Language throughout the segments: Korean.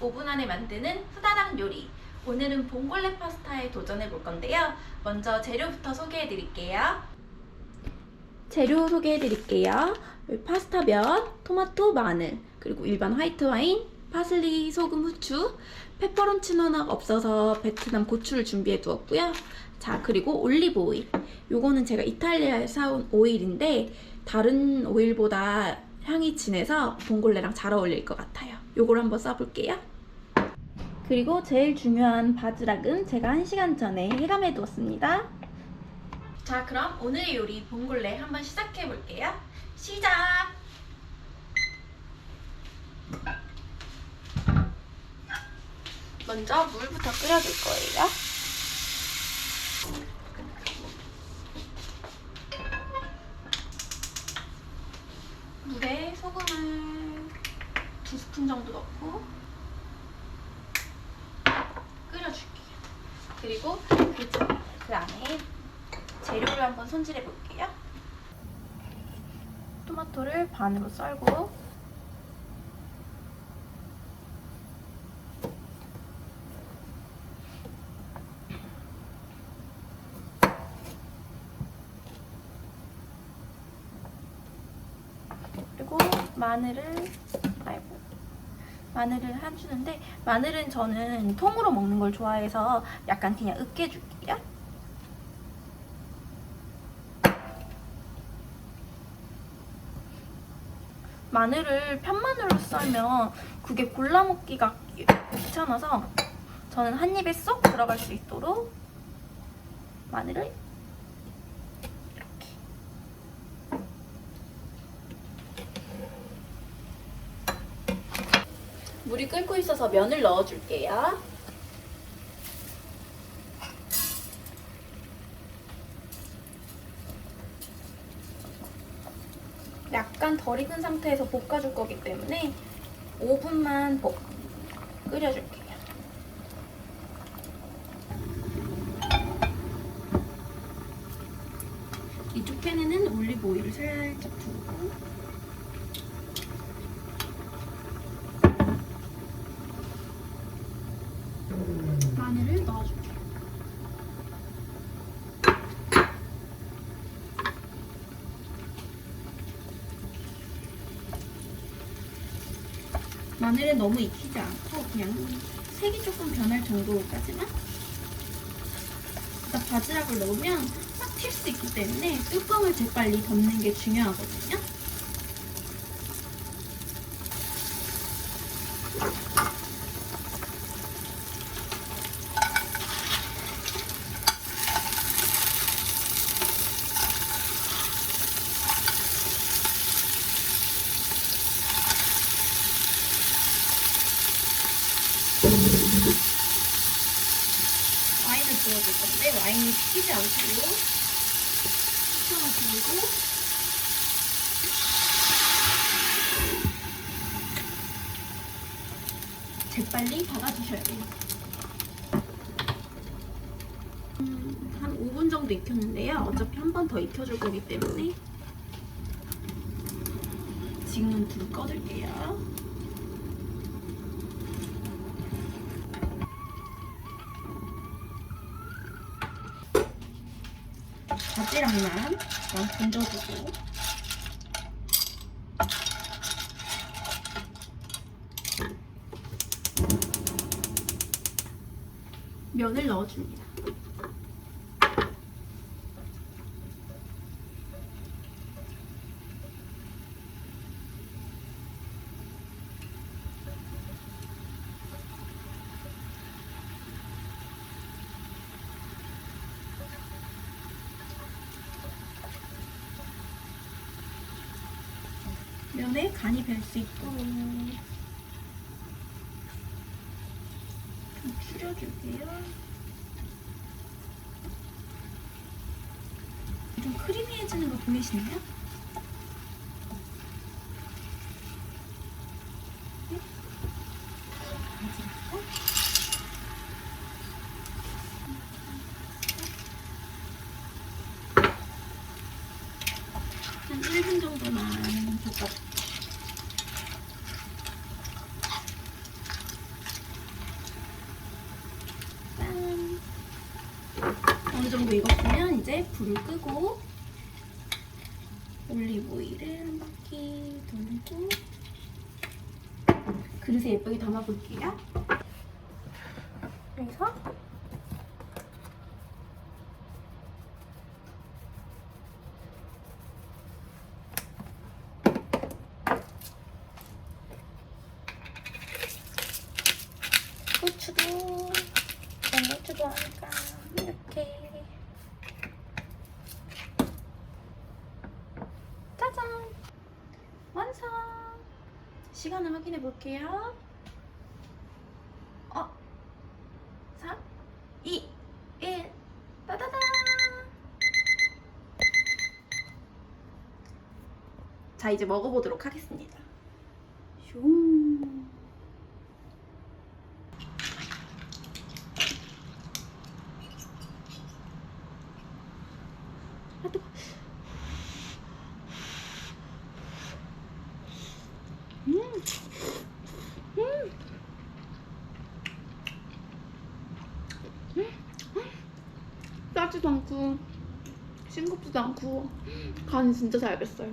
5분 안에 만드는 후다닥 요리. 오늘은 봉골레 파스타에 도전해 볼 건데요. 먼저 재료부터 소개해 드릴게요. 재료 소개해 드릴게요. 파스타 면, 토마토, 마늘, 그리고 일반 화이트 와인, 파슬리, 소금, 후추, 페퍼론치노는 없어서 베트남 고추를 준비해 두었고요. 자, 그리고 올리브 오일. 요거는 제가 이탈리아에서 사온 오일인데 다른 오일보다 향이 진해서 봉골레랑 잘 어울릴 것 같아요. 요걸 한번 써볼게요. 그리고 제일 중요한 바지락은 제가 1시간 전에 해감해 두었습니다. 자, 그럼 오늘의 요리 봉골레 한번 시작해 볼게요. 시작! 먼저 물부터 끓여줄 거예요. 두 스푼 정도 넣고 끓여줄게요. 그리고 그, 자- 그 안에 재료를 한번 손질해 볼게요. 토마토를 반으로 썰고 그리고 마늘을 아이고 마늘을 해주는데 마늘은 저는 통으로 먹는 걸 좋아해서 약간 그냥 으깨줄게요. 마늘을 편마늘로 썰면 그게 골라 먹기가 귀찮아서 저는 한 입에 쏙 들어갈 수 있도록 마늘을 이렇게 물이 끓고 있어서 면을 넣어줄게요. 약간 덜 익은 상태에서 볶아줄 거기 때문에 5분만 볶 끓여줄게요. 이쪽 팬에는 올리브 오일을 살짝 두고 마늘을 넣어줄게요. 마늘은 너무 익히지 않고 그냥 색이 조금 변할 정도까지만 바지락을 넣으면 싹튈수 있기 때문에 뚜껑을 재빨리 덮는 게 중요하거든요. 와인을 부어줄 튀지 않도록 수청을 부르고 재빨리 닫아주셔야 돼요. 음, 한 5분 정도 익혔는데요. 어차피 한 번 더 익혀줄 거기 때문에 지금은 불 꺼둘게요. 바지락만 그냥 건져주고 면을 넣어줍니다. 면에 간이 별 수 있도록 좀 줄여줄게요. 좀 크리미해지는 거 보이시나요? 한 1분 정도만 볶아 어느 정도 익었으면 이제 불을 끄고 올리브 오일을 한 바퀴 돌리고 그릇에 예쁘게 담아볼게요. 그래서 고추도 고추 좋아하니까 이렇게 짜잔 완성 시간을 확인해 볼게요. 어? 3 2 1 따다단 자 이제 먹어보도록 하겠습니다. 슝 아, 뜨거. 음. 음. 음. 짜지도 않고 싱겁지도 않고 간이 진짜 잘 뱄어요.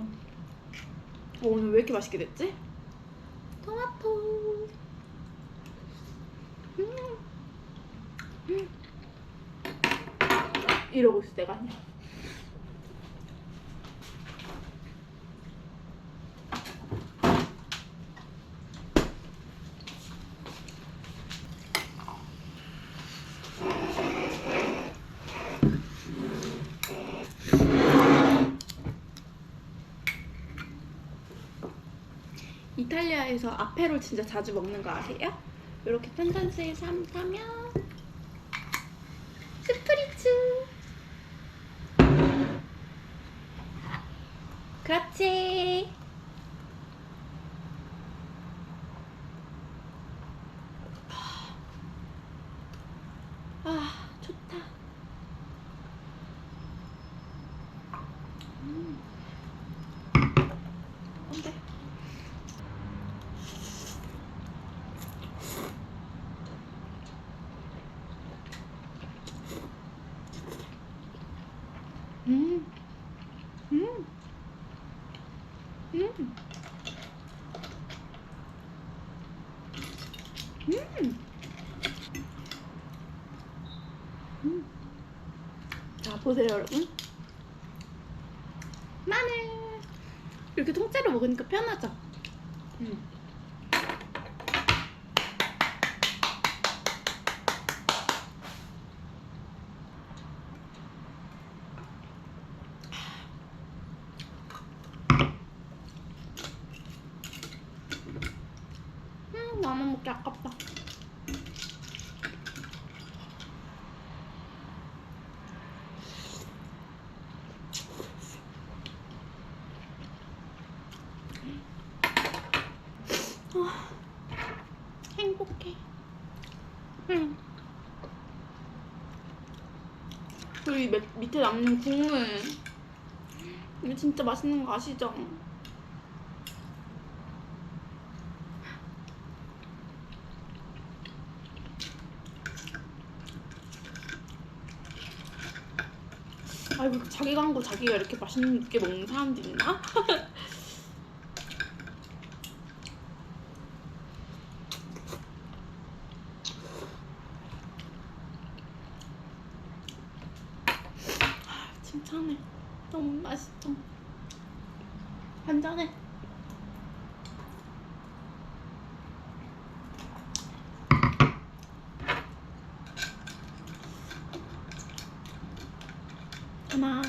어, 오늘 왜 이렇게 맛있게 됐지? 토마토. 음. 음. 이러고 있을 때가 아니 야. 이탈리아에서 아페롤 진짜 자주 먹는 거 아세요? 이렇게 탄산수에 삶 타면 스프리츠 그렇지 아 좋다 음. 안돼 음. 음. 음. 음. 음. 자, 보세요, 여러분. 마늘. 이렇게 통째로 먹으니까 편하죠? 음. 음, 나만 먹기 아깝다. 아, 행복해. 응. 그리고 이 밑- 밑에 남는 국물. 이거 진짜 맛있는 거 아시죠? 아이고 한거 자기가 이렇게 맛있게 먹는 사람도 있나? 아, 칭찬해 너무 맛있어 한잔해 하나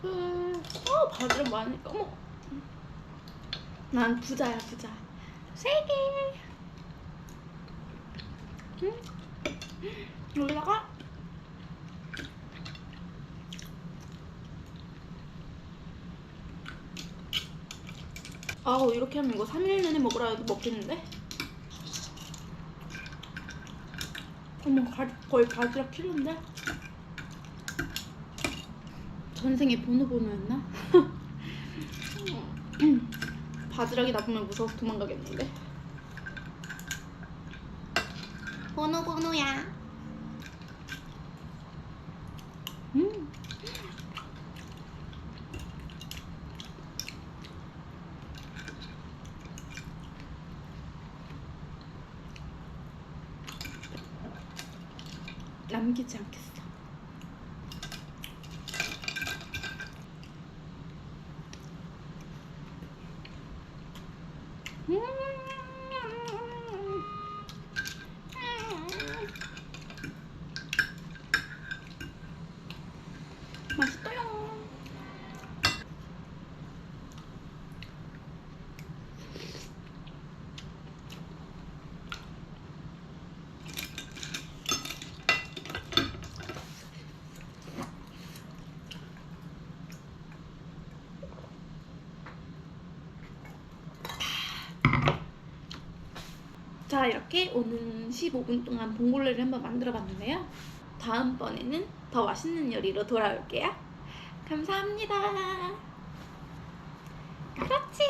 둘어 바지락 많으니까 어머 난 부자야 부자 세개 응? 여기다가 아우 이렇게 하면 이거 3일 내내 먹으라 해도 먹겠는데? 어머 가, 거의 바지락 킬로인데? 전생에 보노보노였나? 음. 바지락이 나쁘면 무서워서 도망가겠는데? 보노보노야. 음. 남기지 않겠어. 자, 이렇게 오늘 15분 동안 봉골레를 한번 만들어 봤는데요. 다음번에는 더 맛있는 요리로 돌아올게요. 감사합니다. 그렇지.